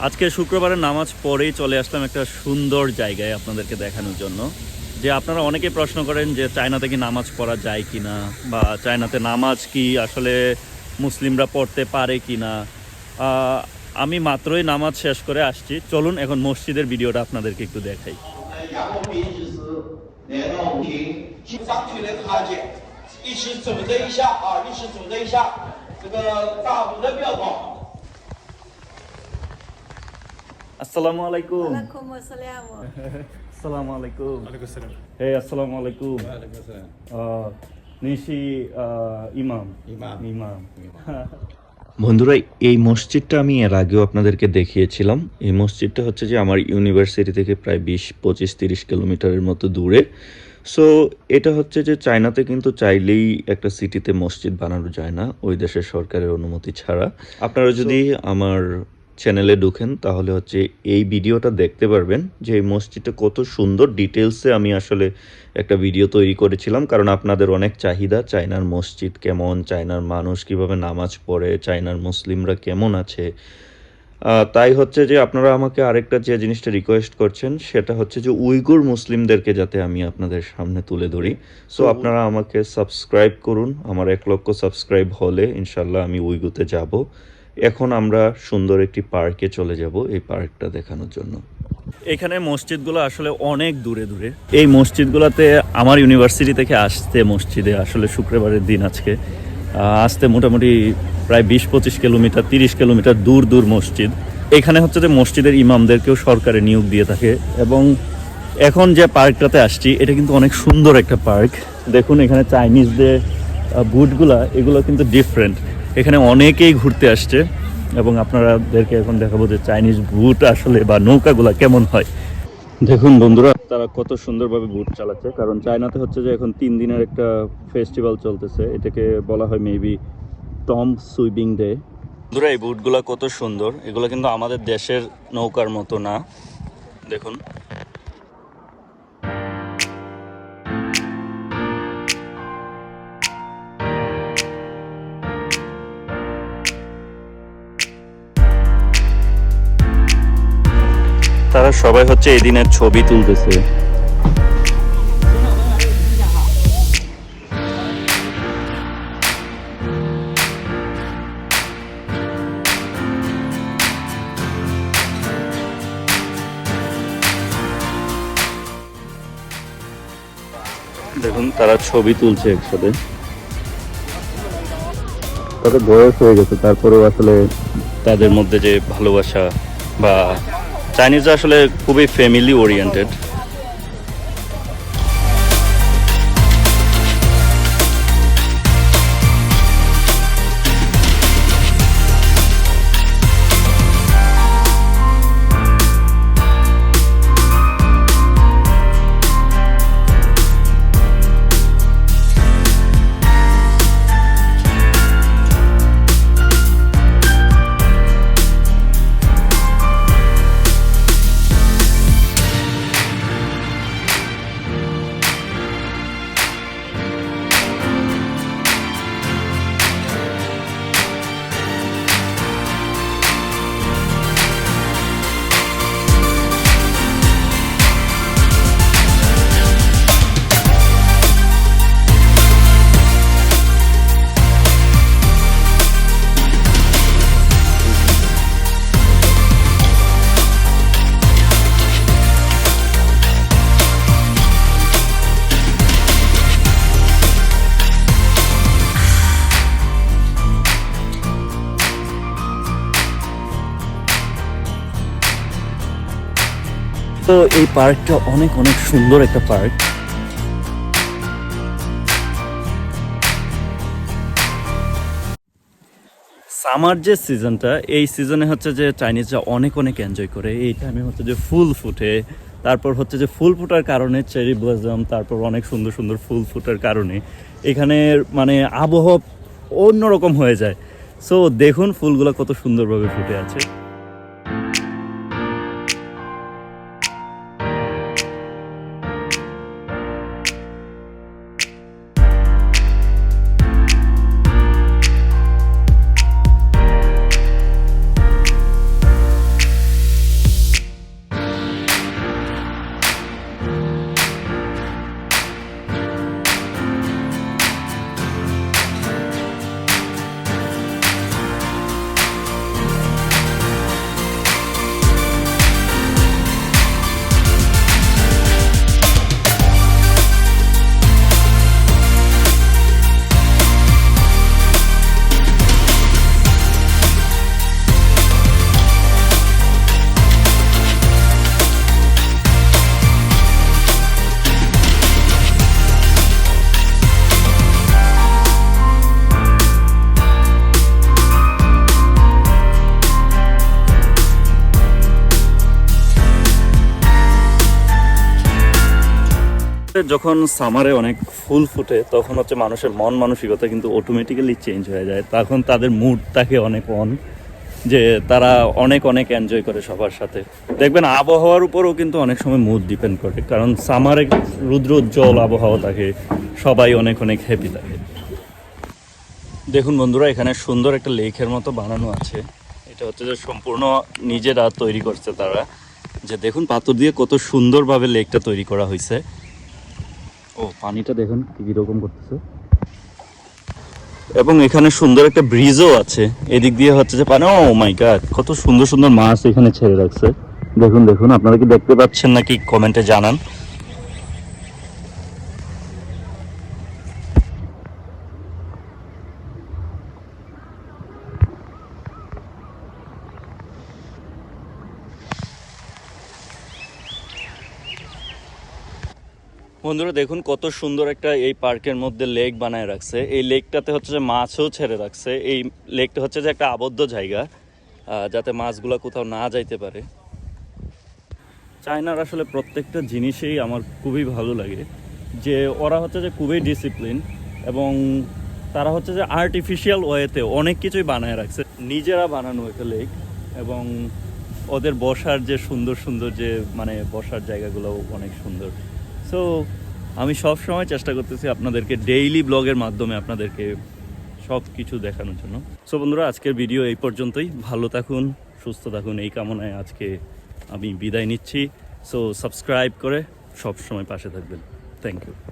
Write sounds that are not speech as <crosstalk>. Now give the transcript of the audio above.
আজকে শুক্রবারের নামাজ পরেই চলে আসলাম একটা সুন্দর জায়গায় আপনাদেরকে দেখানোর জন্য যে আপনারা অনেকে প্রশ্ন করেন যে চায়নাতে কি নামাজ পড়া যায় কি না বা চায়নাতে নামাজ কি আসলে মুসলিমরা পড়তে পারে কি না আমি মাত্রই নামাজ শেষ করে আসছি চলুন এখন মসজিদের ভিডিওটা আপনাদেরকে একটু দেখাই 杨 আসসালামু আলাইকুম। <laughs> আসসালামু। আলাইকুম। হে আসসালামু আলাইকুম। নিশি ইমাম। ইমাম। ইমাম। বন্ধুরা এই মসজিদটা আমি এর আগেও আপনাদেরকে দেখিয়েছিলাম। এই মসজিদটা হচ্ছে যে আমার ইউনিভার্সিটি থেকে প্রায় বিশ পঁচিশ তিরিশ কিলোমিটারের মতো দূরে। সো এটা হচ্ছে যে চায়নাতে কিন্তু চাইলেই একটা সিটিতে মসজিদ বানানো যায় না। ওই দেশের সরকারের অনুমতি ছাড়া। আপনারা যদি আমার চ্যানেলে ঢুকেন তাহলে হচ্ছে এই ভিডিওটা দেখতে পারবেন যে এই মসজিদটা কত সুন্দর ডিটেলসে আমি আসলে একটা ভিডিও তৈরি করেছিলাম। কারণ আপনাদের অনেক চাহিদা চায়নার মসজিদ কেমন চায়নার মানুষ কীভাবে নামাজ পড়ে চায়নার মুসলিমরা কেমন আছে। তাই হচ্ছে যে আপনারা আমাকে আরেকটা যে জিনিসটা রিকোয়েস্ট করছেন সেটা হচ্ছে যে উইগুর মুসলিমদেরকে যাতে আমি আপনাদের সামনে তুলে ধরি। সো আপনারা আমাকে সাবস্ক্রাইব করুন। আমার এক লক্ষ সাবস্ক্রাইব হলে ইনশাল্লাহ আমি উইগুতে যাব। এখন আমরা সুন্দর একটি পার্কে চলে যাব এই পার্কটা দেখানোর জন্য। এখানে মসজিদগুলো আসলে অনেক দূরে দূরে। এই মসজিদগুলোতে আমার ইউনিভার্সিটি থেকে আসতে মসজিদে আসলে শুক্রবারের দিন আজকে আসতে মোটামুটি প্রায় বিশ পঁচিশ কিলোমিটার, তিরিশ কিলোমিটার দূর দূর মসজিদ। এখানে হচ্ছে যে মসজিদের ইমামদেরকেও সরকারে নিয়োগ দিয়ে থাকে এবং এখন যে পার্কটাতে আসছি, এটা কিন্তু অনেক সুন্দর একটা পার্ক। দেখুন এখানে চাইনিজদের বুটগুলা এগুলো কিন্তু ডিফারেন্ট এখানে অনেকেই ঘুরতে আসছে এবং আপনারাদেরকে এখন দেখাবো যে চাইনিজ বুট আসলে বা নৌকাগুলা কেমন হয়। দেখুন বন্ধুরা, তারা কত সুন্দরভাবে বুট চালাচ্ছে, কারণ চায়নাতে হচ্ছে যে এখন তিন দিনের একটা ফেস্টিভ্যাল চলতেছে, এটাকে বলা হয় মেবি টম সুইপিং ডে বন্ধুরা, এই বুটগুলা কত সুন্দর, এগুলো কিন্তু আমাদের দেশের নৌকার মতো না। দেখুন। তারা সবাই হচ্ছে এই দিনের ছবি তুলতেছে। দেখুন তারা ছবি তুলছে একসাথে। তাদের বয়স হয়ে গেছে তারপরেও আসলে তাদের মধ্যে যে ভালোবাসা বা চাইনিজরা আসলে খুবই ফ্যামিলি ওরিয়েন্টেড তো এই পার্কটা অনেক অনেক সুন্দর একটা পার্ক। সামার যে সিজনটা, এই সিজনে হচ্ছে যে চাইনিজরা অনেক অনেক এনজয় করে। এই টাইমে হচ্ছে যে ফুল ফুটে। তারপর হচ্ছে যে ফুল ফুটার কারণে চেরি ব্লাজম তারপর অনেক সুন্দর সুন্দর ফুল ফুটার কারণে। এখানে মানে আবহাওয়া অন্যরকম হয়ে যায়। সো দেখুন ফুলগুলো কত সুন্দরভাবে ফুটে আছে। চায়নাতে যখন সামারে অনেক ফুল ফুটে, তখন হচ্ছে মানুষের মন মানসিকতা কিন্তু অটোমেটিক্যালি চেঞ্জ হয়ে যায়। তখন তাদের মুড থাকে অনেক অন যে তারা অনেক অনেক এনজয় করে সবার সাথে। দেখবেন আবহাওয়ার উপরও কিন্তু অনেক সময় মুড ডিপেন্ড করে, কারণ সামারে রুদ্র উজ্জ্বল আবহাওয়া থাকে, সবাই অনেক অনেক হ্যাপি থাকে। দেখুন বন্ধুরা, এখানে সুন্দর একটা লেকের মতো বানানো আছে। এটা হচ্ছে যে সম্পূর্ণ নিজেরা তৈরি করছে তারা। যে দেখুন পাথর দিয়ে কত সুন্দরভাবে লেকটা তৈরি করা হয়েছে ও, পানিটা দেখুন কি কীরকম করতেছে। এবং এখানে সুন্দর একটা ব্রিজও আছে। এদিক দিয়ে হচ্ছে যে পানি ও মাই গড কত সুন্দর সুন্দর মাছ এখানে ছেড়ে রাখছে। দেখুন দেখুন, আপনারা কি দেখতে পাচ্ছেন নাকি? কমেন্টে জানান। বন্ধুরা দেখুন কত সুন্দর একটা এই পার্কের মধ্যে লেক বানায় রাখছে। এই লেকটাতে হচ্ছে যে মাছও ছেড়ে রাখছে। এই লেকটা হচ্ছে যে একটা আবদ্ধ জায়গা যাতে মাছগুলো কোথাও না যাইতে পারে। চায়নার আসলে প্রত্যেকটা জিনিসেই আমার খুবই ভালো লাগে। যে ওরা হচ্ছে যে খুবই ডিসিপ্লিন এবং তারা হচ্ছে যে আর্টিফিশিয়াল ওয়েতে অনেক কিছুই বানায় রাখছে। নিজেরা বানানো একটা লেক এবং ওদের বসার যে সুন্দর সুন্দর যে মানে বসার জায়গাগুলো অনেক সুন্দর। সো আমি সব সময় চেষ্টা করতেছি আপনাদেরকে ডেইলি ব্লগের মাধ্যমে আপনাদেরকে সব কিছু দেখানোর জন্য। সো বন্ধুরা, আজকের ভিডিও এই পর্যন্তই। ভালো থাকুন, সুস্থ থাকুন। এই কামনায় আজকে আমি বিদায় নিচ্ছি। সো সাবস্ক্রাইব করে সব সময় পাশে থাকবেন। Thank you